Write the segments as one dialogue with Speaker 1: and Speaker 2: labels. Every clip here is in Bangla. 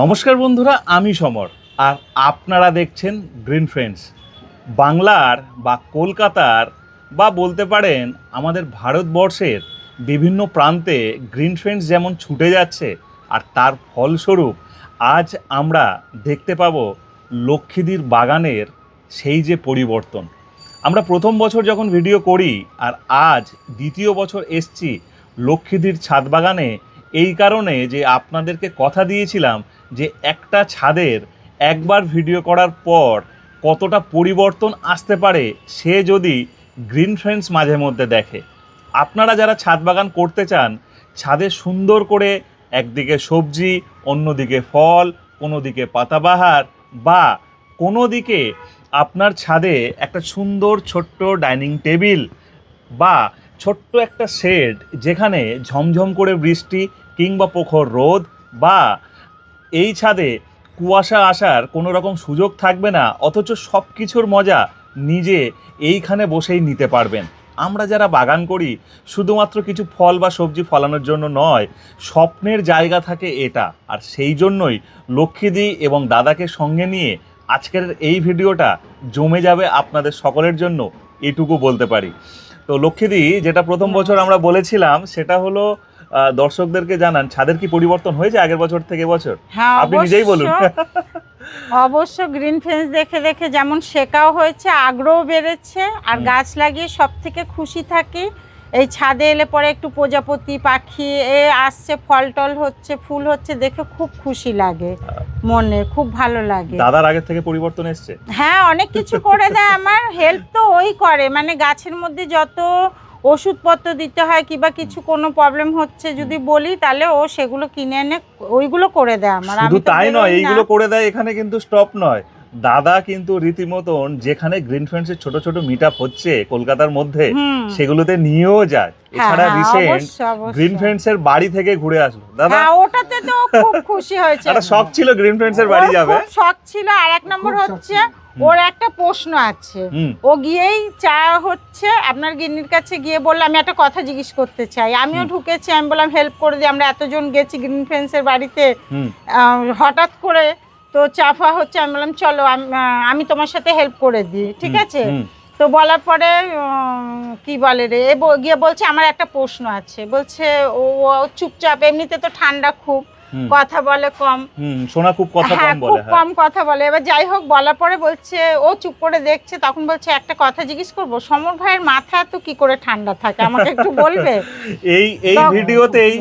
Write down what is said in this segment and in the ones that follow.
Speaker 1: নমস্কার বন্ধুরা, আমি সমর। আর আপনারা দেখছেন গ্রিন ফ্রেন্ডস বাংলার বা কলকাতার বা বলতে পারেন আমাদের ভারতবর্ষের বিভিন্ন প্রান্তে গ্রিন ফ্রেন্ডস যেমন ছুটে যাচ্ছে, আর তার ফলস্বরূপ আজ আমরা দেখতে পাবো লক্ষ্মীদির বাগানের সেই যে পরিবর্তন। আমরা প্রথম বছর যখন ভিডিও করি, আর আজ দ্বিতীয় বছর এসছি লক্ষ্মীদির ছাদ বাগানে, এই কারণে যে আপনাদেরকে কথা দিয়েছিলাম যে একটা ছাদের একবার ভিডিও করার পর কতটা পরিবর্তন আসতে পারে, সে যদি গ্রিন ফ্রেন্ডস মাঝে মধ্যে দেখে। আপনারা যারা ছাদ বাগান করতে চান, ছাদে সুন্দর করে একদিকে সবজি, অন্যদিকে ফল কোনো দিকে পাতাবাহার বা কোনো দিকে আপনার ছাদে একটা সুন্দর ছোট্ট ডাইনিং টেবিল বা ছোট্ট একটা শেড যেখানে ঝমঝম করে বৃষ্টি কিংবা প্রখর রোদ বা এই ছাদে কুয়াশা আসার কোনো রকম সুযোগ থাকবে না, অথচ সব কিছুর মজা নিজে এইখানে বসেই নিতে পারবেন। আমরা যারা বাগান করি, শুধুমাত্র কিছু ফল বা সবজি ফলানোর জন্য নয়, স্বপ্নের জায়গা থাকে এটা। আর সেই জন্যই লক্ষ্মীদি এবং দাদাকে সঙ্গে নিয়ে আজকের এই ভিডিওটা জমে যাবে আপনাদের সকলের জন্য, এটুকু বলতে পারি। তো লক্ষ্মীদি, যেটা প্রথম বছর আমরা বলেছিলাম, সেটা হলো দর্শকদেরকে জানান ছাদের কি পরিবর্তন হয়েছে আগের বছর থেকে বছর?
Speaker 2: হ্যাঁ
Speaker 1: আপনি নিজেই বলুন।
Speaker 2: অবশ্য- গ্রিন ফেন্স দেখে দেখে যেমন শেখাও হয়েছে আগ্রহ বেড়েছে আর গাছ লাগিয়ে সব থেকে খুশি থাকি। এই ছাদে এলে পরে একটু প্রজাপতি পাখি এ আসছে ফল টল হচ্ছে ফুল হচ্ছে দেখে খুব খুশি লাগে মনে খুব ভালো লাগে।
Speaker 1: দাদার আগের থেকে পরিবর্তন এসছে?
Speaker 2: হ্যাঁ অনেক কিছু করে দেয় আমার হেল্প তো ওই করে মানে গাছের মধ্যে যত ওষুধপত্র দিতে হয় কিংবা কিছু কোনো প্রবলেম হচ্ছে যদি বলি তাহলে ও সেগুলো কিনে এনে ওইগুলো করে দেয় আমার।
Speaker 1: শুধু তাই নয় এইগুলো করে দেয় এখানে কিন্তু স্টপ নয়। দাদা কিন্তু রীতিমতন যেখানে গ্রিন ফ্রেন্ডসের ছোট ছোট মিট হচ্ছে কলকাতার মধ্যে সেগুলোতে নিয়েও যায়।
Speaker 2: হ্যাঁ,
Speaker 1: এছাড়া
Speaker 2: হ্যাঁ,
Speaker 1: রিসেন্ট
Speaker 2: অবশ্যই, অবশ্যই।
Speaker 1: গ্রিন ফ্রেন্ডস এর বাড়ি থেকে ঘুরে আসলো। দাদা?
Speaker 2: হ্যাঁ ওটাতে তো খুব খুশি হয়েছে।
Speaker 1: একটা শখ ছিল গ্রিন ফ্রেন্ডস এর বাড়ি যাবে।
Speaker 2: শখ ছিল আর এক নম্বর হচ্ছে ওর একটা প্রশ্ন আছে।
Speaker 1: হুম।
Speaker 2: ও গিয়েই চা হচ্ছে আপনার গিন্নির কাছে গিয়ে বলল আমি একটা কথা জিজ্ঞেস করতে চাই। আমিও। ঢুকেছি আমি বললাম হেল্প করে দিই আমরা এতজন গেছি গ্রিন ফ্রেন্ডসের বাড়িতে। হঠাৎ করে তো চাফা হচ্ছে আমি বললাম চলো আমি তোমার সাথে হেল্প করে দিই। ঠিক আছে? তো বলার পরে কি বলে রে? গিয়ে বলছে আমার একটা প্রশ্ন আছে। বলছে ও চুপচাপ এমনিতে তো ঠান্ডা খুব। কথা বলে কম।
Speaker 1: সোনা খুব কথা
Speaker 2: হ্যাঁ
Speaker 1: কম বলে হ্যাঁ।
Speaker 2: কম কথা বলে। এবার যাই হোক বলার পরে বলছে ও চুপ করে দেখছে তখন বলছে একটা কথা জিজ্ঞেস করব সমর ভাইয়ের মাথা তো কি করে ঠান্ডা থাকে আমাকে একটু বলবে?
Speaker 1: এই এই ভিডিওতেই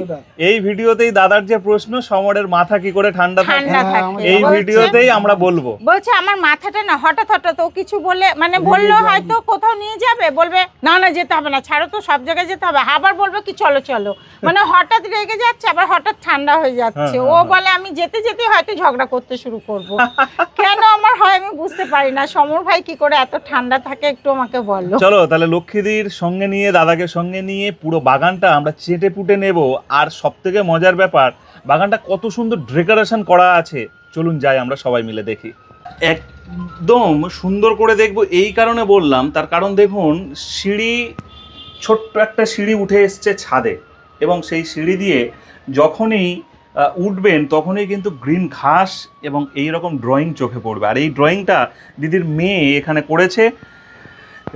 Speaker 1: এই ভিডিওতেই দাদার যে প্রশ্ন সমরের মাথা কি করে ঠান্ডা থাকে
Speaker 3: হ্যাঁ,
Speaker 1: এই ভিডিওতেই আমরা বলব।
Speaker 2: বলছে আমার মাথাটা না হঠাৎ হঠাৎ ও কিছু বলে মানে বলল হয়তো কোথাও নিয়ে যাবে বলবে না না যেতে হবে না ছাড়ো তো সব জায়গায় যেতে হবে। আবার বলবে কি চলো চলো। মানে হঠাৎ রেগে যাচ্ছে আবার হঠাৎ ঠান্ডা হয়ে যাচ্ছে।
Speaker 1: হ্যাঁ,
Speaker 2: ও
Speaker 1: হ্যাঁ,
Speaker 2: বলে আমি যেতে যেতে হয়তো ঝগড়া করতে শুরু করব। কেন আমার হয় আমি বুঝতে পারি না। সমর ভাই কি করে এত ঠান্ডা থাকে একটু আমাকে বলো।
Speaker 1: চলো তাহলে লক্ষ্মীদির সঙ্গে নিয়ে দাদাকে সঙ্গে নিয়ে পুরো বাগানটা আমরা চেটে পুটে নেব। আর সব থেকে মজার ব্যাপার বাগানটা কত সুন্দর ডেকোরেশন করা আছে। চলুন যাই আমরা সবাই মিলে দেখি। একদম সুন্দর করে দেখব এই কারণে বললাম। তার কারণ দেখুন সিঁড়ি ছোট্ট একটা সিঁড়ি উঠে এসছে ছাদে। এবং সেই সিঁড়ি দিয়ে যখনই উঠবেন তখনই কিন্তু গ্রিন ঘাস এবং এই রকম ড্রয়িং চোখে পড়বে। আর এই ড্রয়িংটা দিদির মেয়ে এখানে করেছে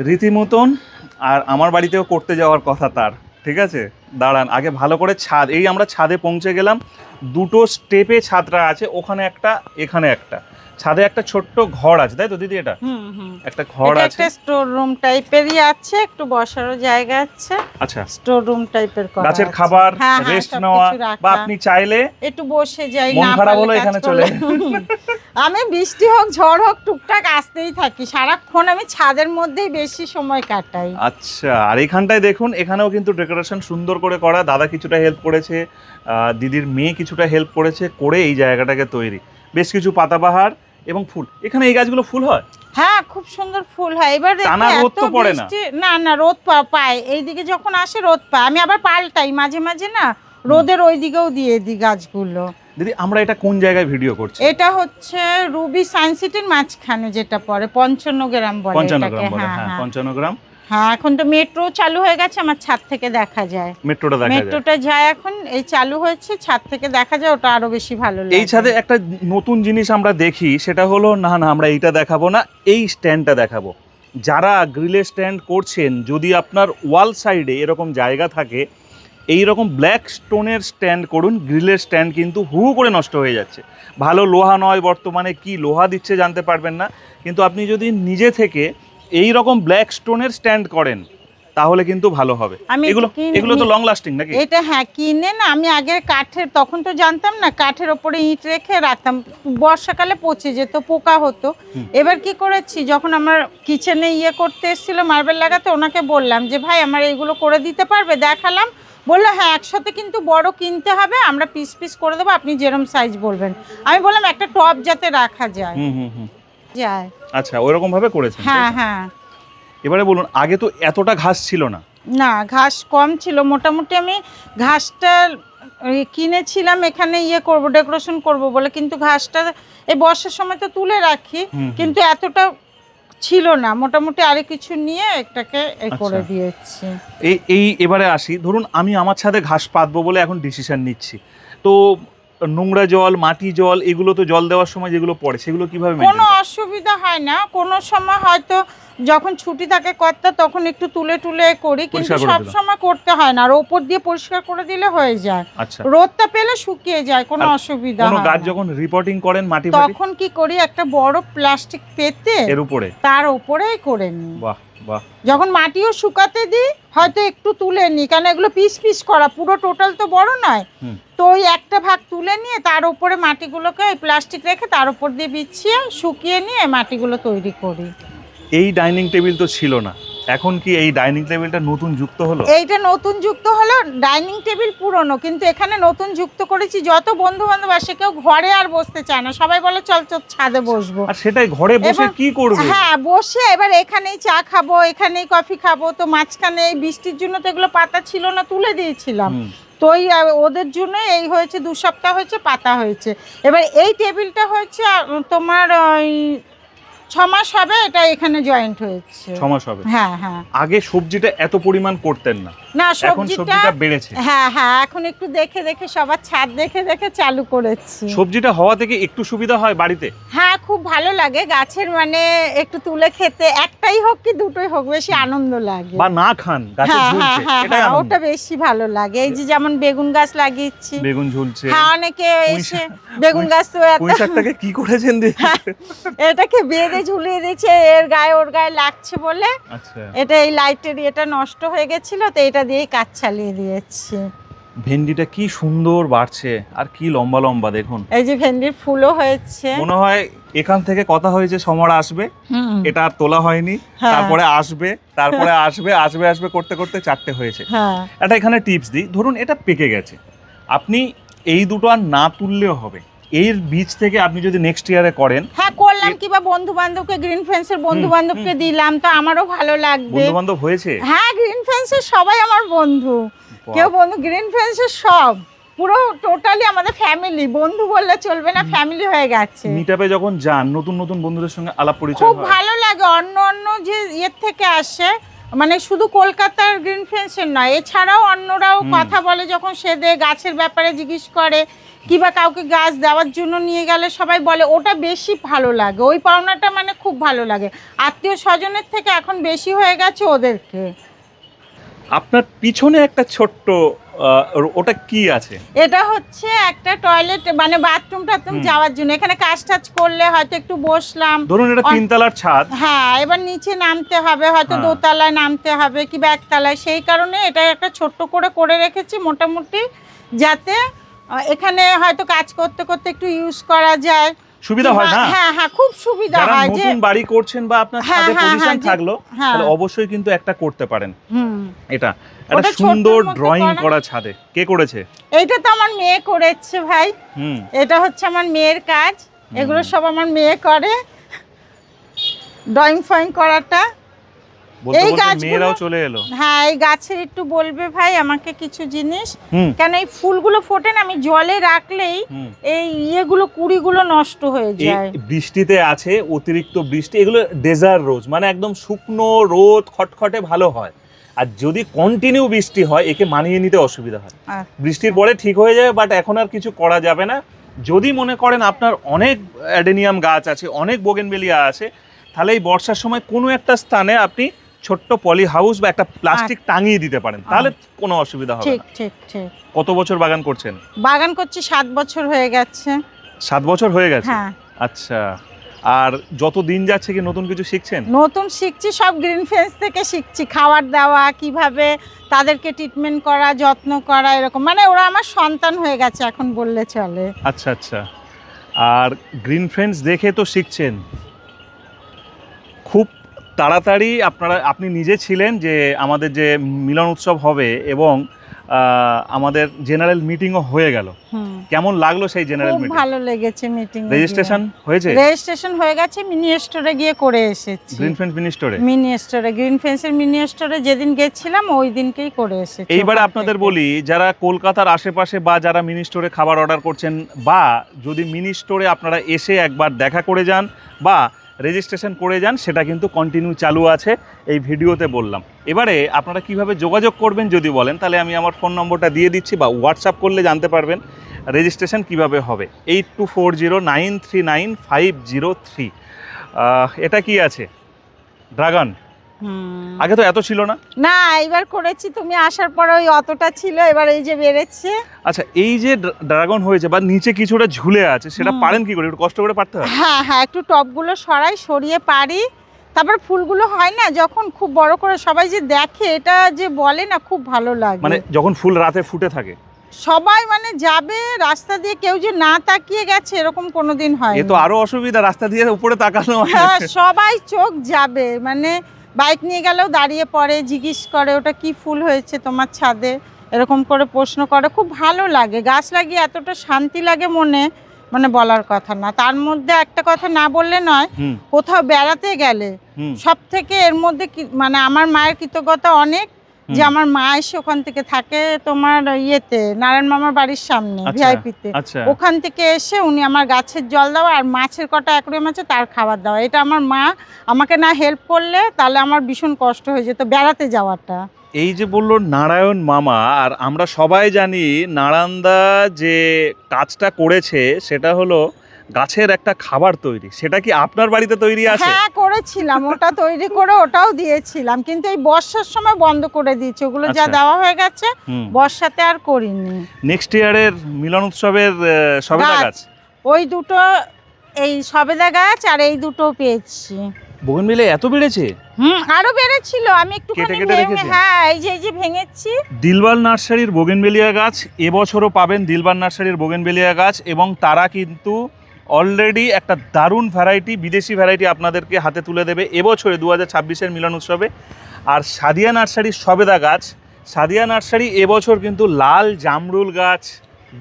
Speaker 1: রীতিমতন, আর আমার বাড়িতেও করতে যাওয়ার কথা তার, ঠিক আছে? দাঁড়ান, আগে ভালো করে ছাদ, এই আমরা ছাদে পৌঁছে গেলাম, দুটো স্টেপে ছাদটা আছে, ওখানে একটা, এখানে একটা। ছাদে একটা ছোট্ট ঘর আছে তাই তো দিদি এটা? একটা ঘর আছে।
Speaker 2: একটা স্টোর রুম টাইপেরই আছে একটু বসারও জায়গা আছে।
Speaker 1: আচ্ছা।
Speaker 2: স্টোর রুম টাইপের করা
Speaker 1: গাছের। খাবার
Speaker 2: হ্যাঁ, হ্যাঁ,
Speaker 1: রেস্ট নেওয়া বা আপনি চাইলে
Speaker 2: একটু বসে যাই
Speaker 1: মন
Speaker 2: না
Speaker 1: খারাপ হলো এখানে চলে।
Speaker 2: আমি বৃষ্টি হোক ঝড় হোক টুকটাক আসতেই থাকি। সারাক্ষণ আমি ছাদের মধ্যেই বেশি সময় কাটাই।
Speaker 1: আচ্ছা আর এখানটায় দেখুন এখানেও কিন্তু ডেকোরেশন সুন্দর করে করা। দাদা কিছুটা হেল্প করেছে দিদির মেয়ে কিছুটা হেল্প করেছে করে এই জায়গাটাকে তৈরি। বেশ কিছু পাতাবাহার এবং ফুল। এখানে এই গাছগুলো ফুল হয়?
Speaker 2: হ্যাঁ খুব সুন্দর ফুল হয়। এবার
Speaker 1: টানা রোদ তো পড়ে না।
Speaker 2: না না রোদ পায়। এইদিকে যখন আসে রোদ পায় আমি আবার পাল্টাই মাঝে মাঝে না রোদের ওই দিকেও দিয়ে দিই গাছগুলো।
Speaker 1: দিদি আমরা এটা কোন জায়গায় ভিডিও করছি?
Speaker 2: এটা হচ্ছে রুবি সায়েন্স সিটির মাঝখানে যেটা পড়ে পঞ্চান্ন গ্রাম বলে
Speaker 1: পঞ্চান্ন গ্রাম
Speaker 2: হ্যাঁ
Speaker 1: হ্যাঁ
Speaker 2: হ্যাঁ।
Speaker 1: পঞ্চান্ন গ্রাম।
Speaker 2: হ্যাঁ এখন তো মেট্রো চালু হয়ে গেছে আমার ছাদ থেকে দেখা যায়।
Speaker 1: মেট্রোটা দেখা যায়।
Speaker 2: মেট্রোটা যায় এখন এই চালু হয়েছে ছাদ থেকে দেখা যায় ওটা আরও বেশি ভালো লাগে
Speaker 1: এই ছাদে একটা নতুন জিনিস আমরা দেখি সেটা হলো না না আমরা এইটা দেখাবো না এই স্ট্যান্ডটা দেখাবো। যারা গ্রিলের স্ট্যান্ড করছেন যদি আপনার ওয়াল সাইডে এরকম জায়গা থাকে এই রকম ব্ল্যাক স্টোনের স্ট্যান্ড করুন গ্রিলের স্ট্যান্ড কিন্তু হু হু করে নষ্ট হয়ে যাচ্ছে। ভালো লোহা নয় বর্তমানে কি লোহা দিচ্ছে জানতে পারবেন না কিন্তু আপনি যদি নিজে থেকে এই রকম ব্ল্যাক স্টোনের স্ট্যান্ড করেন তাহলে কিন্তু ভালো হবে।
Speaker 2: আমি
Speaker 1: এগুলো এগুলো তো লং লাস্টিং নাকি?
Speaker 2: এটা হ্যাঁ কিনে না আমি আগে কাঠের তখন তো জানতাম না কাঠের ওপরে ইট রেখে রাখতাম। বর্ষাকালে পচে যেত পোকা হতো। এবার কি করেছি যখন আমার কিচেনে ইয়ে করতে এসেছিল মার্বেল লাগাতে ওনাকে বললাম যে ভাই আমার এইগুলো করে দিতে পারবে? দেখালাম। বলল হ্যাঁ একসাথে কিন্তু বড় কিনতে হবে আমরা পিস পিস করে দেবো আপনি যেরম সাইজ বলবেন। আমি বললাম একটা টপ যাতে রাখা যায়।
Speaker 1: হুম হুম হুম।
Speaker 2: যায়।
Speaker 1: আচ্ছা ওইরকম ভাবে করেছেন
Speaker 2: হ্যাঁ হ্যাঁ।
Speaker 1: এবারে বলুন আগে তো এতটা ঘাস ছিল না।
Speaker 2: না ঘাস কম ছিল। মোটামুটি আমি ঘাসটা কিনেছিলাম এখানে ইয়ে করব ডেকোরেশন করব বলে কিন্তু ঘাসটা এই বর্ষার সময় তো তুলে রাখি। কিন্তু এতটা ছিল না। মোটামুটি আরও কিছু নিয়ে এটাকে এ করে
Speaker 1: আচ্ছা।
Speaker 2: দিয়েছি।
Speaker 1: এই এই এবারে আসি। ধরুন আমি আমার ছাদে ঘাস পাতবো বলে এখন ডিসিশন নিচ্ছি। তো নোংরা জল মাটি জল এগুলো তো জল দেওয়ার সময় যেগুলো পড়ে সেগুলো কীভাবে
Speaker 2: কোনো অসুবিধা হয় না। কোনো সময় হয়তো যখন ছুটি থাকে কর্তা তখন একটু তুলে তুলে করি কিন্তু সব সময় করতে হয় না। আর ওপর দিয়ে পরিষ্কার করে দিলে হয়ে যায়।
Speaker 1: আচ্ছা।
Speaker 2: রোদটা পেলে শুকিয়ে যায় কোনো অসুবিধা হয়
Speaker 1: গাছ যখন রিপোর্টিং করেন মাটি
Speaker 2: তখন কি করি একটা বড় প্লাস্টিক পেতে
Speaker 1: এর উপরে?
Speaker 2: তার উপরেই করে নিই।
Speaker 1: বাহ!
Speaker 2: যখন মাটিও শুকাতে দিই হয়তো একটু তুলে নিই কারণ এগুলো পিস পিস করা পুরো টোটাল তো বড় নয়। তো ওই একটা ভাগ তুলে নিয়ে তার উপরে মাটিগুলোকে ওই প্লাস্টিক রেখে তার উপর দিয়ে বিছিয়ে শুকিয়ে নিয়ে মাটিগুলো তৈরি করি।
Speaker 1: এই ডাইনিং টেবিল তো ছিল না। এখন কি এই ডাইনিং টেবিলটা নতুন যুক্ত হলো?
Speaker 2: এইটা নতুন যুক্ত হলো ডাইনিং টেবিল পুরনো কিন্তু এখানে নতুন যুক্ত করেছি। যত বন্ধু বান্ধব আসে কেউ ঘরে আর বসতে চায় না। সবাই বলে চল চল ছাদে বসবো।
Speaker 1: আর সেটাই ঘরে বসে কি করবে?
Speaker 2: হ্যাঁ বসে এবার এখানেই চা খাব এখানেই কফি খাব। তো মাঝখানে এই বৃষ্টির জন্য তো এগুলো পাতা ছিল না তুলে দিয়েছিলাম। তো ওদের জন্য এই হয়েছে দু সপ্তাহ হয়েছে পাতা হয়েছে। এবার এই টেবিলটা হয়েছে তোমার ওই ছ মাস হবে এটা এখানে জয়েন্ট হয়েছে।
Speaker 1: ছ মাস হবে?
Speaker 2: হ্যাঁ হ্যাঁ।
Speaker 1: আগে সবজিটা এত পরিমাণ করতেন না।
Speaker 2: না সবজিটা
Speaker 1: বেড়েছে।
Speaker 2: হ্যাঁ হ্যাঁ এখন একটু দেখে দেখে সবার ছাদ দেখে দেখে চালু করেছি।
Speaker 1: সবজিটা হওয়া থেকে একটু সুবিধা হয় বাড়িতে?
Speaker 2: হ্যাঁ খুব ভালো লাগে। গাছের মানে একটু তুলে খেতে একটাই হোক কি দুটোই হোক বেশি আনন্দ লাগে।
Speaker 1: বা না খান গাছে
Speaker 2: হ্যাঁ হ্যাঁ
Speaker 1: ঝুলছে
Speaker 2: হ্যাঁ
Speaker 1: আনন্দ।
Speaker 2: ওটা বেশি ভালো লাগে। এই যে যেমন বেগুন গাছ লাগিয়েছি।
Speaker 1: বেগুন ঝুলছে।
Speaker 2: হ্যাঁ অনেকে এসে বেগুন গাছ তো
Speaker 1: পুঁই শাকটাকে কি করেছেন
Speaker 2: এটাকে বেঁধে ঝুলিয়ে দিয়েছে এর গায়ে ওর গায়ে লাগছে বলে।
Speaker 1: আচ্ছা।
Speaker 2: এটা এই লাইটের এটা নষ্ট হয়ে গেছিল তো এটা দিয়েই কাজ চালিয়ে দিয়েছি।
Speaker 1: ভেন্ডিটা কি সুন্দর বাড়ছে আর কি লম্বা লম্বা দেখুন।
Speaker 2: এই যে ভেন্ডির ফুলও হয়েছে।
Speaker 1: মনে হয় এখান থেকে কথা হয়েছে সমর আসবে। এটা আর তোলা হয়নি।
Speaker 2: হ্যাঁ।
Speaker 1: তারপরে আসবে তারপরে আসবে আসবে আসবে করতে করতে চারটে হয়েছে।
Speaker 2: হ্যাঁ।
Speaker 1: এটা এখানে টিপস দিই ধরুন এটা পেকে গেছে। আপনি এই দুটো আর না তুললেও হবে। এর বীজ থেকে আপনি যদি নেক্সট ইয়ারে করেন
Speaker 2: হ্যাঁ করলাম কিবা বন্ধু বান্ধবকে গ্রিন ফেন্সের বন্ধু বান্ধবকে দিলাম তো আমারও ভালো লাগবে।
Speaker 1: বন্ধু বান্ধব হয়েছে?
Speaker 2: হ্যাঁ গ্রিন ফেন্সের সবাই আমার বন্ধু। কেউ বন্ধু গ্রিন ফেন্সের সব। পুরো টোটালি আমাদের ফ্যামিলি বন্ধু বললে চলবে না ফ্যামিলি হয়ে গেছে।
Speaker 1: মিটাপে যখন যান নতুন নতুন বন্ধুদের সঙ্গে আলাপ পরিচয়
Speaker 2: খুব ভালো লাগে অন্য অন্য যে ইয়ের থেকে আসে মানে শুধু কলকাতার গ্রিন ফেন্সের নয় এছাড়াও অন্যরাও কথা বলে যখন সে দে গাছের ব্যাপারে জিজ্ঞেস করে কিবা কাউকে গাছ দেওয়ার জন্য নিয়ে গেলে সবাই বলে ওটা বেশি ভালো লাগে। ওই পাওনাটা মানে খুব ভালো লাগে। আত্মীয় স্বজনের থেকে এখন বেশি হয়ে গেছে ওদেরকে।
Speaker 1: আপনার পিছনে একটা ছোট্ট ওটা কি আছে?
Speaker 2: এটা হচ্ছে একটা টয়লেট মানে বাথরুম টাথরুম যাওয়ার জন্য। এখানে কাজ টাজ করলে হয়তো একটু বসলাম।
Speaker 1: ধরুন এটা তিনতলার ছাদ।
Speaker 2: হ্যাঁ এবার নিচে নামতে হবে হয়তো
Speaker 1: হ্যাঁ।
Speaker 2: দোতলায় নামতে হবে কি বা একতলায়। সেই কারণে এটা একটা ছোট্ট করে করে রেখেছি মোটামুটি যাতে এখানে হয়তো কাজ করতে করতে একটু ইউজ করা যায়।
Speaker 1: সুবিধা হয় না?
Speaker 2: হ্যাঁ হ্যাঁ খুব সুবিধা হয় যে
Speaker 1: নতুন বাড়ি করছেন বা আপনার
Speaker 2: হ্যাঁ,
Speaker 1: ছাদে পজিশন
Speaker 2: হ্যাঁ,
Speaker 1: থাকল
Speaker 2: হ্যাঁ।
Speaker 1: তাহলে অবশ্যই কিন্তু একটা করতে পারেন।
Speaker 2: হুম।
Speaker 1: এটা একটা সুন্দর ড্রয়িং
Speaker 2: করা।
Speaker 1: ছাদে। কে করেছে?
Speaker 2: এইটা তো আমার মেয়ে করেছে ভাই।
Speaker 1: হুম।
Speaker 2: এটা হচ্ছে আমার মেয়ের কাজ। এগুলো সব আমার মেয়ে করে। ড্রয়িং ফয়িং করাটা। এই গাছগুলো-
Speaker 1: চলে এলো।
Speaker 2: হ্যাঁ এই গাছের একটু বলবে ভাই আমাকে কিছু জিনিস। কেন এই ফুলগুলো ফোটে না? আমি জলে রাখলেই এই ইয়েগুলো কুড়িগুলো নষ্ট হয়ে যায়।
Speaker 1: বৃষ্টিতে আছে অতিরিক্ত বৃষ্টি। এগুলো ডেজার্ট রোজ মানে একদম শুকনো রোদ খটখটে ভালো হয়। আর যদি কন্টিনিউ বৃষ্টি হয় একে মানিয়ে নিতে অসুবিধা হয়। বৃষ্টির পরে ঠিক হয়ে যাবে বাট এখন আর কিছু করা যাবে না। যদি মনে করেন আপনার অনেক অ্যাডেনিয়াম গাছ আছে অনেক বোগেনবেলিয়া আছে তাহলে এই বর্ষার সময় কোনো একটা স্থানে আপনি ছোট্ট পলি হাউস বা একটা প্লাস্টিক টাঙিয়ে দিতে পারেন তাহলে কোনো অসুবিধা হবে
Speaker 2: ঠিক
Speaker 1: না।
Speaker 2: ঠিক ঠিক।
Speaker 1: কত বছর বাগান করছেন?
Speaker 2: বাগান করছি সাত বছর হয়ে গেছে।
Speaker 1: সাত বছর হয়ে গেছে?
Speaker 2: হ্যাঁ।
Speaker 1: আচ্ছা। আর যত দিন যাচ্ছে কি নতুন কিছু শিখছেন?
Speaker 2: নতুন শিখছি সব গ্রিন ফেন্স থেকে শিখছি। খাবার দেওয়া কীভাবে তাদেরকে ট্রিটমেন্ট করা যত্ন করা এরকম। মানে ওরা আমার সন্তান হয়ে গেছে এখন বললে চলে।
Speaker 1: আচ্ছা আচ্ছা। আর গ্রিন ফ্রেন্ডস দেখে তো শিখছেন। খুব তাড়াতাড়ি আপনারা আপনি নিজে ছিলেন যে আমাদের যে মিলন উৎসব হবে এবং আমাদের জেনারেল মিটিংও হয়ে গেল। কেমন লাগল সেই জেনারেল মিটিং?
Speaker 2: ভালো লেগেছে মিটিং
Speaker 1: রেজিস্ট্রেশন হয়েছে?
Speaker 2: রেজিস্ট্রেশন হয়ে গেছে মিনি স্টোরে গিয়ে করে এসেছি।
Speaker 1: গ্রিন ফ্রেন্ডস মিনি স্টোরে
Speaker 2: মিনি স্টোরে গ্রিন ফেন্সের মিনি স্টোরে যেদিন গেছিলাম ওই দিনকেই করে এসেছি
Speaker 1: এইবারে আপনাদের বলি যারা কলকাতার আশেপাশে বা যারা মিনি স্টোরে খাবার অর্ডার করছেন বা যদি মিনি স্টোরে আপনারা এসে একবার দেখা করে যান বা রেজিস্ট্রেশন করে যান, সেটা কিন্তু কন্টিনিউ চালু আছে, এই ভিডিওতে বললাম। এবারে আপনারা কীভাবে যোগাযোগ করবেন যদি বলেন, তাহলে আমি আমার ফোন নম্বরটা দিয়ে দিচ্ছি বা হোয়াটসঅ্যাপ করলে জানতে পারবেন রেজিস্ট্রেশন কীভাবে হবে। Eight two four zero nine three nine five zero three এটা কি আছে? ড্রাগন। আগে তো এত ছিল না?
Speaker 2: না এবার করেছি তুমি আসার পরে ওই অতটা ছিল এবার এই যে বেড়েছে।
Speaker 1: আচ্ছা এই যে ড্রাগন হয়েছে বা নিচে কিছুটা ঝুলে আছে সেটা পারেন কি করে? একটু কষ্ট করে পারতে হয়?
Speaker 2: হ্যাঁ হ্যাঁ একটু টপগুলো সরাই সরিয়ে পারি। তারপর ফুলগুলো হয় না যখন খুব বড় করে সবাই যে দেখে এটা যে বলে না খুব ভালো লাগে।
Speaker 1: মানে যখন ফুল রাতে ফুটে থাকে?
Speaker 2: সবাই মানে যাবে রাস্তা দিয়ে কেউ যে না তাকিয়ে গেছে এরকম কোনোদিন হয়
Speaker 1: এ তো আরও অসুবিধা রাস্তা দিয়ে উপরে তাকানো।
Speaker 2: হ্যাঁ সবাই চোখ যাবে মানে বাইক নিয়ে গেলেও দাঁড়িয়ে পড়ে জিজ্ঞেস করে ওটা কি ফুল হয়েছে তোমার ছাদে? এরকম করে প্রশ্ন করে। খুব ভালো লাগে। গাছ লাগিয়ে এতটা শান্তি লাগে মনে মানে বলার কথা না। তার মধ্যে একটা কথা না বললে নয় কোথাও বেড়াতে গেলে সব থেকে এর মধ্যে মানে আমার মায়ের কৃতজ্ঞতা অনেক যে আমার মা এসে ওখান থেকে থাকে তোমার ইয়েতে নারায়ণ মামার বাড়ির সামনে
Speaker 1: আচ্ছা।
Speaker 2: ভিআইপিতে।
Speaker 1: আচ্ছা।
Speaker 2: ওখান থেকে এসে উনি আমার গাছের জল দেওয়া আর মাছের কটা অ্যাকুরিয়াম আছে তার খাবার দেওয়া। এটা আমার মা আমাকে না হেল্প করলে তাহলে আমার ভীষণ কষ্ট হয়ে যেত বেড়াতে যাওয়াটা।
Speaker 1: এই যে বলল নারায়ণ মামা আর আমরা সবাই জানি নারায়ণদা যে কাজটা করেছে সেটা হলো গাছের একটা খাবার তৈরি সেটা কি আপনার বাড়িতে তৈরি আছে
Speaker 2: হ্যাঁ করেছিলাম ওটা তৈরি করে ওটাও দিয়েছিলাম কিন্তু এই বর্ষার সময় বন্ধ করে দিয়েছি ওগুলো যা
Speaker 1: আচ্ছা।
Speaker 2: দেওয়া হয়ে গেছে বর্ষাতে আর করিনি
Speaker 1: নেক্সট ইয়ারের মিলন উৎসবের সবেদা
Speaker 2: গাছ। ওই দুটো এই সবেদা গাছ আর এই দুটো পেয়েছি
Speaker 1: বগন মিলে এত বেড়েছে
Speaker 2: হুম আরও বেড়েছিল আমি একটুখানি
Speaker 1: কেটে
Speaker 2: ভেঙে
Speaker 1: রেখেছেন?
Speaker 2: হ্যাঁ এই যে এই যে ভেঙেছি
Speaker 1: দিলবার নার্সারির বোগেনবেলিয়া গাছ এবছরও পাবেন দিলবার নার্সারির বোগেনবেলিয়া গাছ এবং তারা কিন্তু অলরেডি একটা দারুণ ভ্যারাইটি বিদেশি ভ্যারাইটি আপনাদেরকে হাতে তুলে দেবে এবছরে দু হাজার ছাব্বিশের মিলন উৎসবে। আর সাদিয়া নার্সারির সবেদা গাছ সাদিয়া নার্সারি এবছর কিন্তু লাল জামরুল গাছ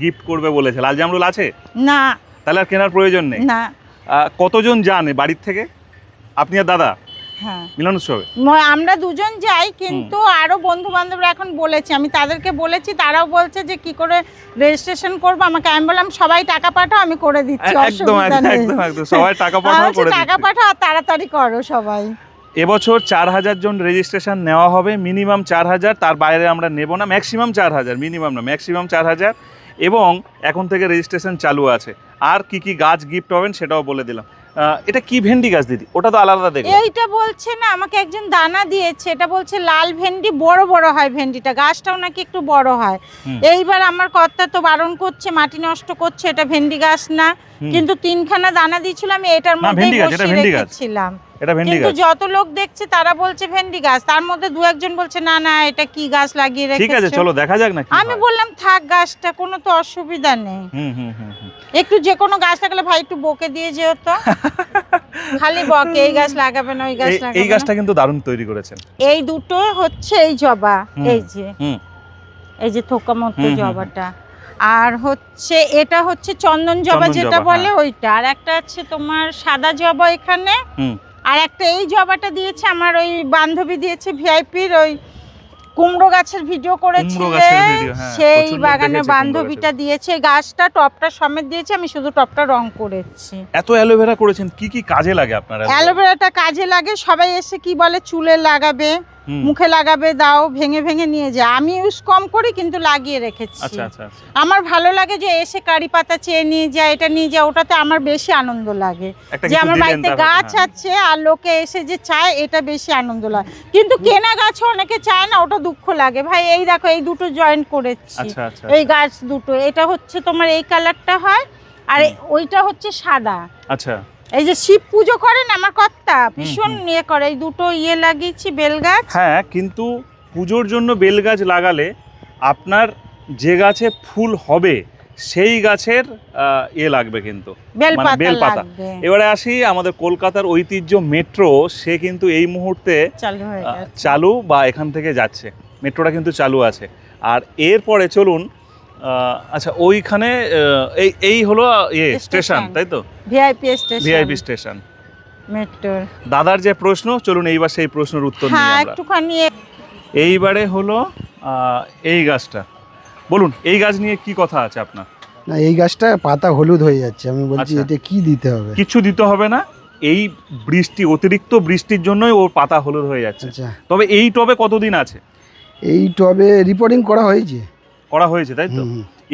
Speaker 1: গিফট করবে বলেছে। লাল জামরুল আছে?
Speaker 2: না।
Speaker 1: তাহলে আর কেনার প্রয়োজন নেই।
Speaker 2: না।
Speaker 1: কতজন যান বাড়ির থেকে? আপনি আর দাদা?
Speaker 2: হ্যাঁ।
Speaker 1: মিলন উৎসবে
Speaker 2: আমরা দুজন যাই কিন্তু আরও বন্ধু বান্ধবরা এখন বলেছে আমি তাদেরকে বলেছি তারাও বলছে যে কি করে রেজিস্ট্রেশন করব আমাকে আমি বললাম সবাই টাকা পাঠাও আমি করে দিচ্ছি
Speaker 1: একদম একদম একদম সবাই টাকা পাঠাও করে
Speaker 2: টাকা পাঠাও আর তাড়াতাড়ি করো সবাই।
Speaker 1: এবছর চার হাজার জন রেজিস্ট্রেশন নেওয়া হবে মিনিমাম চার হাজার তার বাইরে আমরা নেব না ম্যাক্সিমাম চার হাজার মিনিমাম না ম্যাক্সিমাম চার হাজার। এবং এখন থেকে রেজিস্ট্রেশন চালু আছে। আর কি কি গাছ গিফট হবেন সেটাও বলে দিলাম। এটা কি ভেন্ডি গাছ দিদি? ওটা তো আলাদা দেখলাম।
Speaker 2: এইটা বলছে না আমাকে একজন দানা দিয়েছে এটা বলছে লাল ভেন্ডি বড় বড় হয় ভেন্ডিটা গাছটাও নাকি একটু বড় হয়। এইবার আমার কর্তা তো বারণ করছে মাটি নষ্ট করছে এটা ভেন্ডি গাছ না। কিন্তু তিনখানা দানা দিয়েছিলাম আমি এটার মধ্যে
Speaker 1: গাছ।
Speaker 2: রেখেছিলাম।
Speaker 1: এটা ভেন্ডি
Speaker 2: কিন্তু যত লোক দেখছে তারা বলছে ভেন্ডি গাছ। তার মধ্যে দু একজন বলছে না না এটা কি গাছ লাগিয়ে
Speaker 1: ঠিক আছে চলো দেখা যাক না
Speaker 2: আমি বললাম থাক গাছটা কোনো তো অসুবিধা নেই।
Speaker 1: হুম হুম।
Speaker 2: একটু যে কোনো গাছ লাগালে ভাই একটু বকে দিয়ে যেও তো। খালি বকে এই গাছ লাগাবে না ওই গাছ লাগাবে
Speaker 1: এই গাছটা কিন্তু দারুণ তৈরি করেছেন।
Speaker 2: এই দুটো হচ্ছে এই জবা এই যে।
Speaker 1: হুম।
Speaker 2: এই যে থোকা মতো। জবাটা। আর হচ্ছে এটা হচ্ছে চন্দন জবা যেটা বলে
Speaker 1: হ্যাঁ।
Speaker 2: ওইটা। আর একটা আছে তোমার সাদা জবা এখানে।
Speaker 1: হুম।
Speaker 2: আর একটা এই জবাটা দিয়েছে আমার ওই বান্ধবী দিয়েছে ভিআইপির ওই কুমড়ো গাছের ভিডিও করেছিল
Speaker 1: video, হ্যাঁ,
Speaker 2: সেই
Speaker 1: বাগানে
Speaker 2: বাগানের বান্ধবীটা দিয়েছে গাছটা টপটা সমেত দিয়েছে আমি শুধু টপটা রং করেছি।
Speaker 1: এত অ্যালোভেরা করেছেন কি কি কাজে লাগে আপনার
Speaker 2: অ্যালোভেরাটা কাজে লাগে সবাই এসে কি বলে চুলে লাগাবে মুখে লাগাবে দাও ভেঙে ভেঙে নিয়ে যায় আমি ইউজ কম করি কিন্তু লাগিয়ে রেখেছি।
Speaker 1: আচ্ছা আচ্ছা আচ্ছা।
Speaker 2: আমার ভালো লাগে যে এসে কারি পাতা চেয়ে নিয়ে যায় এটা নিয়ে যায় ওটাতে আমার বেশি আনন্দ লাগে। যে আমার বাড়িতে গাছ
Speaker 1: হ্যাঁ।
Speaker 2: আছে আর লোকে এসে যে চায় এটা বেশি আনন্দ লাগে। কিন্তু কেনা গাছ অনেকে চায় না ওটা দুঃখ লাগে। ভাই এই দেখো এই দুটো জয়েন্ট করেছি। এই গাছ দুটো এটা হচ্ছে তোমার এই কালারটা হয় আর ওইটা হচ্ছে সাদা।
Speaker 1: আচ্ছা।
Speaker 2: এই যে শিব পুজো করেন আমার কর্তা? ভীষণ ইয়ে করে এই দুটো ইয়ে লাগিয়েছি বেল গাছ
Speaker 1: হ্যাঁ কিন্তু পুজোর জন্য বেল গাছ লাগালে আপনার যে গাছে ফুল হবে সেই গাছের আহ, ইয়ে লাগবে কিন্তু। মানে
Speaker 2: বেলপাতা
Speaker 1: এবারে আসি আমাদের কলকাতার ঐতিহ্য মেট্রো সে কিন্তু এই মুহূর্তে
Speaker 2: চালু
Speaker 1: বা এখান থেকে যাচ্ছে। মেট্রোটা কিন্তু চালু আছে। আর এরপরে চলুন আচ্ছা ওইখানে এই এই হলো ইয়ে স্টেশন। তাই তো?
Speaker 2: VIP station.
Speaker 1: VIP station.
Speaker 2: মেট্রোর।
Speaker 1: দাদার যে প্রশ্ন চলুন এইবার সেই প্রশ্নের উত্তর নিই
Speaker 2: হ্যাঁ
Speaker 1: আমরা।
Speaker 2: একটুখানি
Speaker 1: এইবারে হলো এই গাছটা। বলুন এই গাছ নিয়ে কি কথা আছে আপনার?
Speaker 3: না এই গাছটা পাতা হলুদ হয়ে যাচ্ছে। আমি বলছি
Speaker 1: আচ্ছা।
Speaker 3: এটা কি দিতে হবে?
Speaker 1: কিছু দিতে হবে না। এই বৃষ্টি অতিরিক্ত বৃষ্টির জন্যই ওর পাতা হলুদ হয়ে যাচ্ছে।
Speaker 3: আচ্ছা।
Speaker 1: তবে এই টবে কতদিন আছে?
Speaker 3: এই টবে রিপোর্টিং করা হয়েছে।
Speaker 1: করা হয়েছে তাই তো?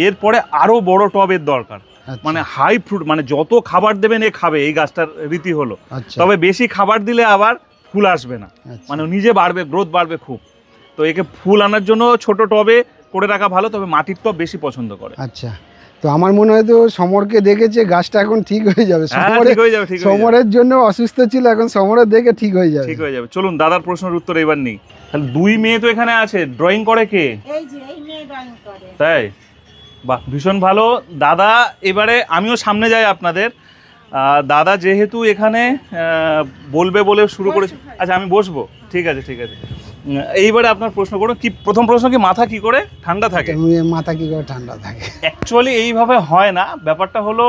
Speaker 1: এরপরে আরও বড় টবের দরকার।
Speaker 3: আচ্ছা,
Speaker 1: মানে হাই ফ্রুট মানে যত খাবার দেবেন এ খাবে এই গাছটার রীতি হলো।
Speaker 3: আচ্ছা।
Speaker 1: তবে বেশি খাবার দিলে আবার ফুল আসবে না।
Speaker 3: আচ্ছা,
Speaker 1: মানে নিজে বাড়বে গ্রোথ বাড়বে খুব। তো একে ফুল আনার জন্য ছোট টবে করে রাখা ভালো তবে মাটির টব বেশি পছন্দ করে।
Speaker 3: আচ্ছা। তো আমার মনে হয় তো সমরকে দেখেছে গাছটা এখন ঠিক হয়ে যাবে।
Speaker 1: হ্যাঁ ঠিক যাবে
Speaker 3: সমরের জন্য অসুস্থ ছিল এখন সমরের দেখে ঠিক হয়ে যাবে।
Speaker 1: ঠিক হয়ে যাবে। চলুন দাদার প্রশ্নের উত্তর এবার নেই। তাহলে দুই মেয়ে তো এখানে আছে। ড্রয়িং করে কে?
Speaker 2: এই যে এই মেয়ে ড্রয়িং করে।
Speaker 1: তাই? বাহ ভীষণ ভালো। দাদা এবারে আমিও সামনে যাই আপনাদের। দাদা যেহেতু এখানে বলবে বলে শুরু করেছে। আচ্ছা আমি বসবো। ঠিক আছে ঠিক আছে। এইবারে আপনার প্রশ্ন করুন। কি প্রথম প্রশ্ন কি মাথা কি করে? ঠান্ডা থাকে।
Speaker 3: মাথা কি করে? ঠান্ডা থাকে।
Speaker 1: অ্যাকচুয়ালি এইভাবে হয় না। ব্যাপারটা হলো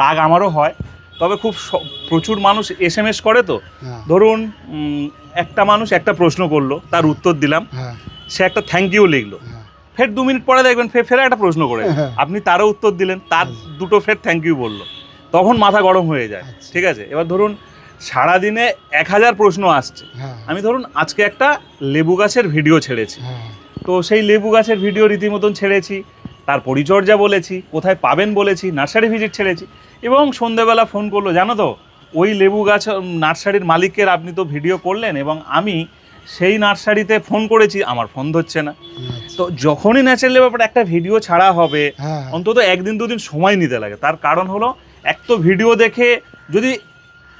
Speaker 1: রাগ আমারও হয়। তবে খুব প্রচুর মানুষ এস এম এস করে তো।
Speaker 3: হ্যাঁ।
Speaker 1: ধরুন একটা মানুষ একটা প্রশ্ন করল তার উত্তর দিলাম
Speaker 3: হ্যাঁ।
Speaker 1: সে একটা থ্যাংক ইউ লিখলো।
Speaker 3: হ্যাঁ।
Speaker 1: ফের দু মিনিট পরে দেখবেন ফের ফের একটা প্রশ্ন করে। আপনি তারও উত্তর দিলেন তার দুটো ফের থ্যাংক ইউ বলল। তখন মাথা গরম হয়ে যায়।
Speaker 3: আচ্ছা।
Speaker 1: ঠিক আছে? এবার ধরুন সারাদিনে এক হাজার প্রশ্ন আসছে। আমি ধরুন আজকে একটা লেবু গাছের ভিডিও ছেড়েছি। তো সেই লেবু গাছের ভিডিও রীতিমতন ছেড়েছি তার পরিচর্যা বলেছি কোথায় পাবেন বলেছি নার্সারি ভিজিট ছেড়েছি। এবং সন্ধেবেলা ফোন করল জানো তো? ওই লেবু গাছ নার্সারির মালিকের আপনি তো ভিডিও করলেন এবং আমি সেই নার্সারিতে ফোন করেছি আমার ফোন ধরছে না।
Speaker 3: আচ্ছা,
Speaker 1: তো যখনই ন্যাচারালি ব্যাপারে একটা ভিডিও ছাড়া হবে
Speaker 3: হ্যাঁ।
Speaker 1: অন্তত একদিন দুদিন সময় নিতে লাগে। তার কারণ হলো এক তো ভিডিও দেখে যদি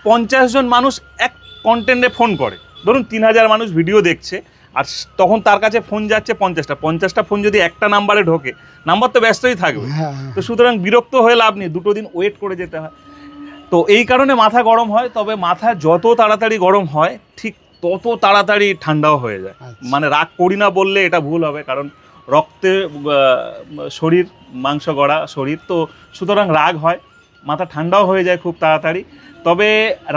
Speaker 1: পঞ্চাশ জন মানুষ এক কন্টেন্টে ফোন করে ধরুন তিন হাজার মানুষ ভিডিও দেখছে আর তখন তার কাছে ফোন যাচ্ছে পঞ্চাশটা। পঞ্চাশটা ফোন যদি একটা নাম্বারে ঢোকে নাম্বার তো ব্যস্তই থাকবে।
Speaker 3: হ্যাঁ
Speaker 1: তো সুতরাং বিরক্ত হয়ে লাভ নেই দুটো দিন ওয়েট করে যেতে হয়। তো এই কারণে মাথা গরম হয় তবে মাথা যত তাড়াতাড়ি গরম হয় ঠিক তত তাড়াতাড়ি ঠান্ডাও হয়ে যায়।
Speaker 3: আচ্ছা।
Speaker 1: মানে রাগ করি না বললে এটা ভুল হবে কারণ রক্তে শরীর মাংস গড়া শরীর তো সুতরাং রাগ হয়। মাথা ঠান্ডাও হয়ে যায় খুব তাড়াতাড়ি। তবে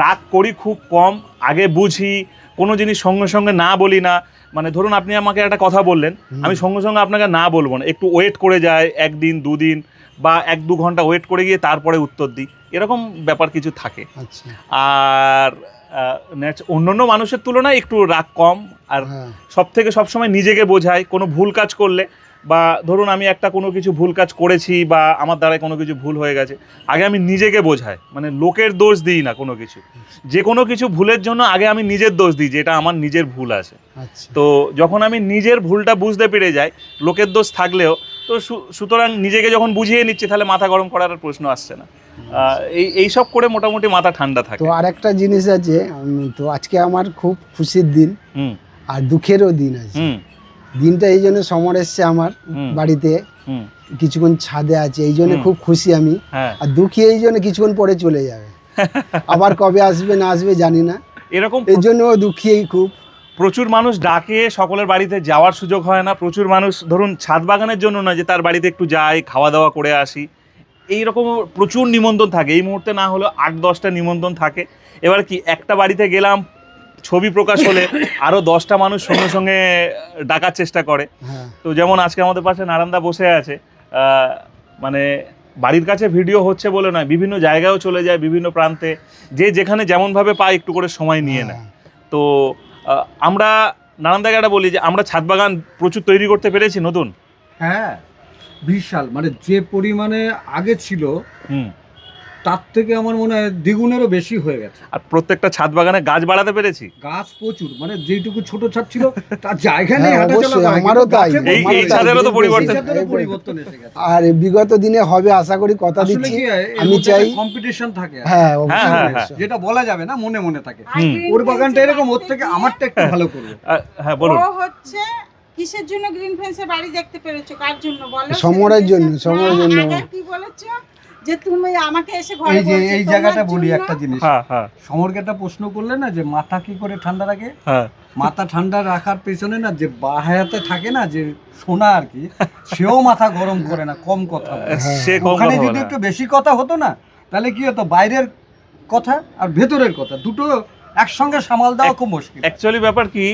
Speaker 1: রাগ করি খুব কম আগে বুঝি কোনো জিনিস সঙ্গে সঙ্গে না বলি না। মানে ধরুন আপনি আমাকে একটা কথা বললেন আমি সঙ্গে সঙ্গে আপনাকে না বলব না। একটু ওয়েট করে যায় একদিন দুদিন বা এক দু ঘণ্টা ওয়েট করে গিয়ে তারপরে উত্তর দিই। এরকম ব্যাপার কিছু থাকে।
Speaker 3: আচ্ছা।
Speaker 1: আর অন্য অন্য অন্যান্য মানুষের তুলনায় একটু রাগ কম। আর
Speaker 3: হ্যাঁ।
Speaker 1: সব থেকে সবসময় নিজেকে বোঝায় কোনো ভুল কাজ করলে বা ধরুন আমি একটা কোনো কিছু ভুল কাজ করেছি বা আমার দ্বারাই কোনো কিছু ভুল হয়ে গেছে আগে আমি নিজেকে বোঝাই। মানে লোকের দোষ দিই না কোনো কিছু। যে কোনো কিছু ভুলের জন্য আগে আমি নিজের দোষ দিই যে এটা আমার নিজের ভুল আছে।
Speaker 3: আচ্ছা।
Speaker 1: তো যখন আমি নিজের ভুলটা বুঝতে পেরে যাই লোকের দোষ থাকলেও তো সুতরাং নিজেকে যখন বুঝিয়ে নিচ্ছি তাহলে মাথা গরম করার প্রশ্ন আসছে না। এই এইসব করে মোটামুটি মাথা ঠান্ডা থাকে।
Speaker 3: তো আর একটা জিনিস আছে তো আজকে আমার খুব খুশির দিন
Speaker 1: হুম।
Speaker 3: আর দুঃখেরও দিন আছে।
Speaker 1: হুম।
Speaker 3: দিনটা এই জন্য সমর এসছে আমার বাড়িতে। কিছুক্ষণ ছাদে আছে এই জন্য খুব খুশি আমি।
Speaker 1: হ্যাঁ।
Speaker 3: আর দুঃখী এই জন্য কিছুক্ষণ পরে চলে যাবে। আবার কবে আসবে না আসবে জানি না।
Speaker 1: এরকম
Speaker 3: এই জন্য দুঃখী এই খুব।
Speaker 1: প্রচুর মানুষ ডাকে সকলের বাড়িতে যাওয়ার সুযোগ হয় না। প্রচুর মানুষ ধরুন ছাদ বাগানের জন্য না যে তার বাড়িতে একটু যাই খাওয়া দাওয়া করে আসি। এইরকম প্রচুর নিমন্ত্রণ থাকে। এই মুহূর্তে না হলেও আট দশটা নিমন্ত্রণ থাকে। এবার কি একটা বাড়িতে গেলাম ছবি প্রকাশ হলে আরও দশটা মানুষ সঙ্গে সঙ্গে ডাকার চেষ্টা করে।
Speaker 3: হ্যাঁ।
Speaker 1: তো যেমন আজকে আমাদের পাশে নারান্দা বসে আছে মানে বাড়ির কাছে ভিডিও হচ্ছে বলে নয় বিভিন্ন জায়গায়ও চলে যায় বিভিন্ন প্রান্তে। যে যেখানে যেমনভাবে পায় একটু করে সময় নিয়ে নেয়।
Speaker 3: হ্যাঁ।
Speaker 1: তো আমরা নানান জায়গাটা বলি যে আমরা ছাদ বাগান প্রচুর তৈরি করতে পেরেছি নতুন?
Speaker 4: হ্যাঁ বিশাল। মানে যে পরিমাণে আগে ছিল
Speaker 1: হুম।
Speaker 4: তার থেকে আমার মনে হয় দ্বিগুণেরও বেশি হয়ে গেছে।
Speaker 1: আর প্রত্যেকটা ছাদ বাগানে গাছ বাড়াতে পেরেছি?
Speaker 4: গাছ প্রচুর মানে যেটুকু ছোট ছাদ ছিল তার জায়গা নেই
Speaker 3: হ্যাঁ,
Speaker 4: হাঁটা চলা
Speaker 3: আমারও
Speaker 4: কিন্তু
Speaker 3: তাই,
Speaker 4: গাছে
Speaker 1: এই-
Speaker 4: প্রচুর
Speaker 1: ছাদেরও তো
Speaker 4: এই
Speaker 1: পরিবর্তন।
Speaker 4: ছাদেরও পরিবর্তন এসে গেছে।
Speaker 3: আর বিগত দিনে হবে আশা করি কথা
Speaker 4: আসলে
Speaker 3: দিচ্ছি।
Speaker 4: কি হয়, এর
Speaker 3: আমি
Speaker 4: মধ্যে
Speaker 3: চাই-
Speaker 4: একটা কম্পিটিশন থাকে।
Speaker 3: হ্যাঁ
Speaker 1: হ্যাঁ, হ্যাঁ,
Speaker 3: অবশ্যই।
Speaker 4: যেটা বলা যাবে না মনে মনে থাকে।
Speaker 2: আর
Speaker 1: হুম।
Speaker 2: green
Speaker 4: ওর
Speaker 2: fence
Speaker 4: বাগানটা
Speaker 2: এর
Speaker 4: এরকম ওর থেকে আমারটা একটু ভালো করবে।
Speaker 1: আহ, হ্যাঁ বলুন।
Speaker 2: ও হচ্ছে কিসের জন্য গ্রিন ফেন্সের বাড়ি দেখতে পেরেছ? কার জন্য? বলো
Speaker 3: সমরের জন্য, সমরের জন্য।
Speaker 2: আগে কি বলেছ? যে তুমি আমাকে এসে ঘরে
Speaker 4: এই যে
Speaker 2: বলছো,
Speaker 4: এই জায়গাটা বলি একটা জিনিস।
Speaker 1: হ্যাঁ হ্যাঁ।
Speaker 4: সমরকে একটা প্রশ্ন করলে না যে মাথা কি করে ঠান্ডা রাখে?
Speaker 1: হ্যাঁ।
Speaker 4: মাথা ঠান্ডা রাখার পেছনে না যে বাহায়াতে থাকে না যে সোনা আর কি সেও মাথা গরম করে না কম কথা ওখানে যদি একটু বেশি কথা হতো না তাহলে কি হতো? বাইরের কথা আর ভেতরের কথা দুটো একসঙ্গে সামাল দেওয়া খুব মুশকিল।
Speaker 1: অ্যাকচুয়ালি ব্যাপার কি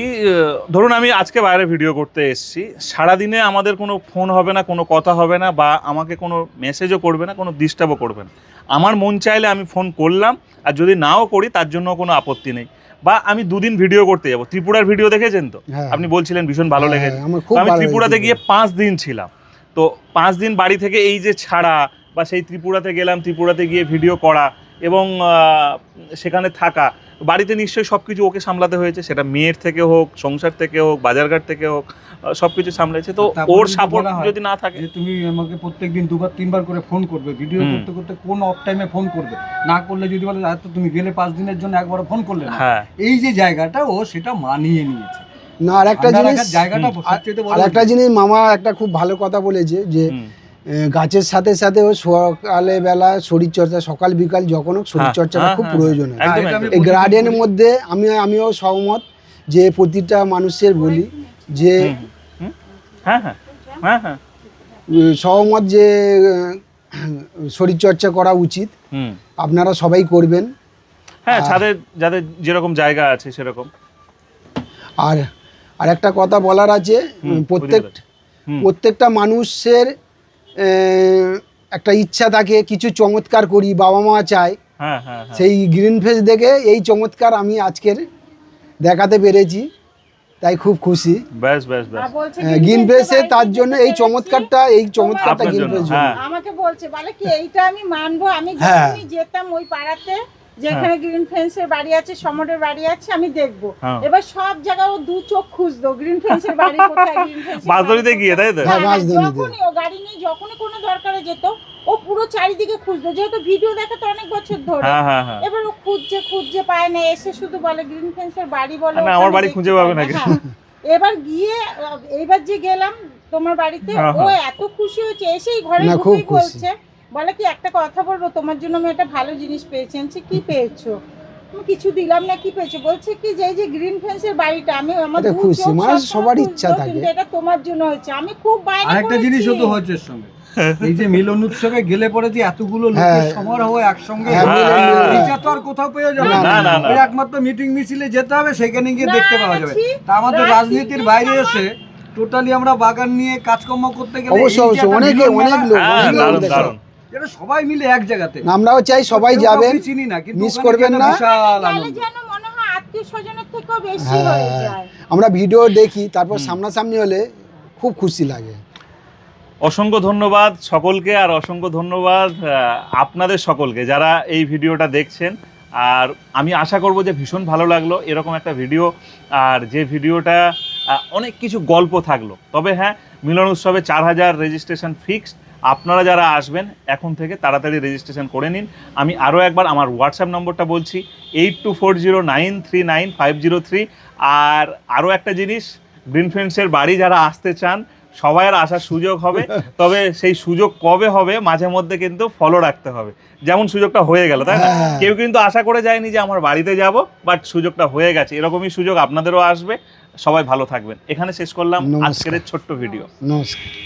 Speaker 1: ধরুন আমি আজকে বাইরে ভিডিও করতে এসেছি। সারাদিনে আমাদের কোনো ফোন হবে না কোনো কথা হবে না বা আমাকে কোনো মেসেজও করবে না কোনো ডিস্টার্বও করবে না। আমার মন চাইলে আমি ফোন করলাম আর যদি নাও করি তার জন্য কোনো আপত্তি নেই। বা আমি দুদিন ভিডিও করতে যাব। ত্রিপুরার ভিডিও দেখেছেন তো?
Speaker 3: হ্যাঁ।
Speaker 1: আপনি বলছিলেন ভীষণ ভালো
Speaker 3: হ্যাঁ,
Speaker 1: লেগেছে। আমি ত্রিপুরাতে গিয়ে পাঁচ দিন ছিলাম। তো পাঁচ দিন বাড়ি থেকে এই যে ছাড়া বা সেই ত্রিপুরাতে গেলাম ত্রিপুরাতে গিয়ে ভিডিও করা এবং সেখানে থাকা বাড়িতে নিশ্চয়ই সব কিছু ওকে সামলাতে হয়েছে সেটা মেয়ের থেকে হোক সংসার থেকে হোক বাজারঘাট থেকে হোক সব কিছু সামলেছে তো ওর
Speaker 4: যদি
Speaker 1: সাপোর্ট যদি না থাকে
Speaker 4: তুমি আমাকে প্রত্যেকদিন দুবার তিনবার করে ফোন করবে ভিডিও করতে করতে কোন অফ টাইমে ফোন করবে? না করলে যদি বলে এত তুমি গেলে পাঁচ দিনের জন্য একবার ফোন করলে
Speaker 1: হ্যাঁ।
Speaker 4: এই যে জায়গাটা ও সেটা মানিয়ে নিয়েছে।
Speaker 3: না আর একটা জিনিস
Speaker 4: জায়গাটা সবচেয়ে বড়
Speaker 3: আর একটা জিনিস মামা একটা খুব ভালো কথা বলেছে যে গাছের সাথে সাথে ও সকালে বেলা শরীর চর্চা সকাল বিকাল যখন হোক শরীর
Speaker 1: হ্যাঁ,
Speaker 3: চর্চাটা
Speaker 1: হ্যাঁ,
Speaker 3: খুব
Speaker 1: হ্যাঁ।
Speaker 3: প্রয়োজন হয়। এই গার্ডেনের মধ্যে আমি আমিও সহমত যে প্রতিটা মানুষের বলি যে
Speaker 1: হ্যাঁ হ্যাঁ। হ্যাঁ হ্যাঁ।
Speaker 3: সহমত যে শরীরচর্চা করা উচিত। আপনারা সবাই করবেন।
Speaker 1: হ্যাঁ ছাদের যাদের যেরকম জায়গা আছে সেরকম।
Speaker 3: আর আর একটা কথা বলার আছে প্রত্যেক প্রত্যেকটা মানুষের একটা ইচ্ছা থাকে কিছু চমৎকার করি বাবা মা চায়।
Speaker 1: হ্যাঁ হ্যাঁ হ্যাঁ।
Speaker 3: সেই গ্রিন ফেস দেখে এই চমৎকার আমি আজকের দেখাতে পেরেছি। তাই খুব খুশি।
Speaker 1: ব্যাস ব্যাস ব্যাস।
Speaker 3: গ্রিন ফেসে তার জন্য এই চমৎকারটা এই চমৎকারটা গ্রিন ফেস
Speaker 1: হ্যাঁ।
Speaker 2: আমাকে বলছে বলে কি এইটা আমি মানবো? আমি
Speaker 3: হ্যাঁ।
Speaker 2: যেতাম ওই পাড়াতে যেখানে গ্রিন ফেন্সের বাড়ি আছে সমরের বাড়ি আছে আমি দেখব
Speaker 1: হ্যাঁ।
Speaker 2: এবার সব জায়গায় ও দু চোখ খুঁজতো গ্রিন ফেন্সের বাড়ি কোথায় গ্রিন ফেন্সের
Speaker 1: বাঁশদড়িতে গিয়ে, তাই তো?
Speaker 3: হ্যাঁ,
Speaker 2: হ্যাঁ। যখনই ও গাড়ি নিয়ে যখনই কোনো দরকারে যেত ও পুরো চারিদিকে খুঁজতো যেহেতু ভিডিও দেখে তো অনেক বছর ধরে
Speaker 1: হ্যাঁ হ্যাঁ হ্যাঁ
Speaker 2: এবার ও খুঁজছে খুঁজছে পায় না এসে শুধু বলে গ্রিন ফেন্সের বাড়ি বলে
Speaker 1: না, আমার বাড়ি খুঁজে পাবে
Speaker 2: না। হ্যাঁ। এবার গিয়ে আহ, এইবার যে গেলাম তোমার বাড়িতে
Speaker 1: হ্যাঁ,
Speaker 2: ও
Speaker 1: হ্যাঁ।
Speaker 2: এত খুশি হয়েছে এসেই ঘরে
Speaker 3: খুব
Speaker 2: ঢুকেই বলছে বলে কি একটা কথা বলব? তোমার জন্য আমি একটা ভালো জিনিস পেয়েছি। আমি বলছি, কি পেয়েছ? আমি কিছু দিলাম না কি পেয়েছ? বলছে কি যে এই যে গ্রিন ফেন্সের বাড়িটা আমি আমার
Speaker 3: এটা খুশি,
Speaker 2: সবসময়
Speaker 3: সবার ইচ্ছা থাকে।
Speaker 2: এটা তোমার জন্য হয়েছে। আমি খুব বাইরে
Speaker 4: আরেকটা জিনিস হতো এর সঙ্গে। এই যে মিলন উৎসবে গেলে পরে যে এতগুলো লোকের
Speaker 3: হ্যাঁ।
Speaker 4: সমারোহ একসঙ্গে
Speaker 3: হ্যাঁ,
Speaker 4: হয়। এটা তো আর কোথাও পেয়ে যাবে
Speaker 3: না,
Speaker 4: না।
Speaker 1: না, না।
Speaker 4: ওই একমাত্র মিটিং মিছিলে যেতে হবে সেখানে গিয়ে দেখতে পাওয়া যাবে। তা আমাদের রাজনীতির বাইরে এসে টোটালি আমরা বাগান নিয়ে কাজকর্ম করতে গেলে
Speaker 3: অবশ্যই,
Speaker 4: একটা
Speaker 3: অনেকে, অনেক লোক,
Speaker 4: এটা সবাই মিলে এক জায়গাতে।
Speaker 3: আমরাও চাই সবাই যাবেন
Speaker 4: চিনি না কিন্তু
Speaker 3: মিস করবেন না।
Speaker 2: মনে হয়
Speaker 3: হ্যাঁ,
Speaker 2: হ্যাঁ।
Speaker 3: আমরা ভিডিও দেখি তারপর সামনাসামনি হলে খুব খুশি লাগে।
Speaker 1: অসংখ্য ধন্যবাদ সকলকে আর অসংখ্য ধন্যবাদ আপনাদের সকলকে যারা এই ভিডিওটা দেখছেন। আর আমি আশা করব যে ভীষণ ভালো লাগল এরকম একটা ভিডিও। আর যে ভিডিওটা অনেক কিছু গল্প থাকল। তবে হ্যাঁ মিলন উৎসবে চার হাজার রেজিস্ট্রেশন ফিক্সড। আপনারা যারা আসবেন এখন থেকে তাড়াতাড়ি রেজিস্ট্রেশন করে নিন। আমি আরও একবার আমার হোয়াটসঅ্যাপ নম্বরটা বলছি eight two four zero nine three nine five zero three আর আরও একটা জিনিস গ্রিন ফ্রেন্ডসের বাড়ি যারা আসতে চান সবাইয়ের আসার সুযোগ হবে। তবে সেই সুযোগ কবে হবে মাঝে মধ্যে কিন্তু ফলো রাখতে হবে। যেমন সুযোগটা হয়ে গেল তাই না?
Speaker 3: হ্যাঁ।
Speaker 1: কেউ কিন্তু আশা করে যায়নি যে আমার বাড়িতে যাব বাট সুযোগটা হয়ে গেছে। এরকমই সুযোগ আপনাদেরও আসবে। সবাই ভালো থাকবেন। এখানে শেষ করলাম আজকের ছোট্ট ভিডিও
Speaker 3: নমস্কার।